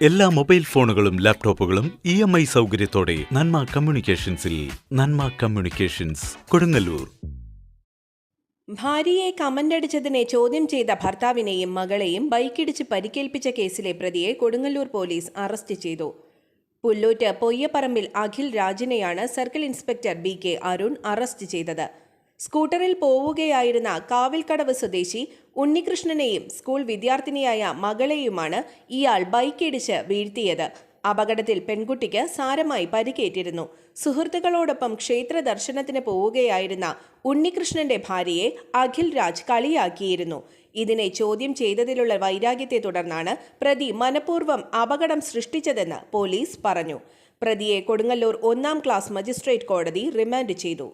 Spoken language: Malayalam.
എല്ലാ മൊബൈൽ ഫോണുകളും ലാപ്ടോപ്പുകളും ഇ എം ഐ സൗകര്യത്തോടെ നന്മ കമ്മ്യൂണിക്കേഷൻസിൽ നന്മ കമ്മ്യൂണിക്കേഷൻസ് കൊടുങ്ങല്ലൂർ. ഭാര്യയെ കമന്റടിച്ചതിനെ ചോദ്യം ചെയ്ത ഭർത്താവിനെയും മകളെയും ബൈക്കിടിച്ച് പരിക്കേൽപ്പിച്ച കേസിലെ പ്രതിയെ കൊടുങ്ങല്ലൂർ പോലീസ് അറസ്റ്റ് ചെയ്തു. Pullut Poyyaparambil Akhil രാജിനെയാണ് circle inspector B K Arun arrest ചെയ്തത്. സ്കൂട്ടറിൽ പോവുകയായിരുന്ന കാവിൽക്കടവ് സ്വദേശി ഉണ്ണികൃഷ്ണനെയും സ്കൂൾ വിദ്യാർത്ഥിനിയായ മകളെയുമാണ് ഇയാൾ ബൈക്കിടിച്ച് വീഴ്ത്തിയത്. അപകടത്തിൽ പെൺകുട്ടിക്ക് സാരമായി പരിക്കേറ്റിരുന്നു. സുഹൃത്തുക്കളോടൊപ്പം ക്ഷേത്ര ദർശനത്തിന് പോവുകയായിരുന്ന ഉണ്ണികൃഷ്ണന്റെ ഭാര്യയെ അഖിൽ രാജ് കളിയാക്കിയിരുന്നു. ഇതിനെ ചോദ്യം ചെയ്തതിലുള്ള വൈരാഗ്യത്തെ തുടർന്നാണ് പ്രതി മനഃപൂർവം അപകടം സൃഷ്ടിച്ചതെന്ന് പോലീസ് പറഞ്ഞു. പ്രതിയെ കൊടുങ്ങല്ലൂർ ഒന്നാം ക്ലാസ് മജിസ്ട്രേറ്റ് കോടതി റിമാൻഡ് ചെയ്തു.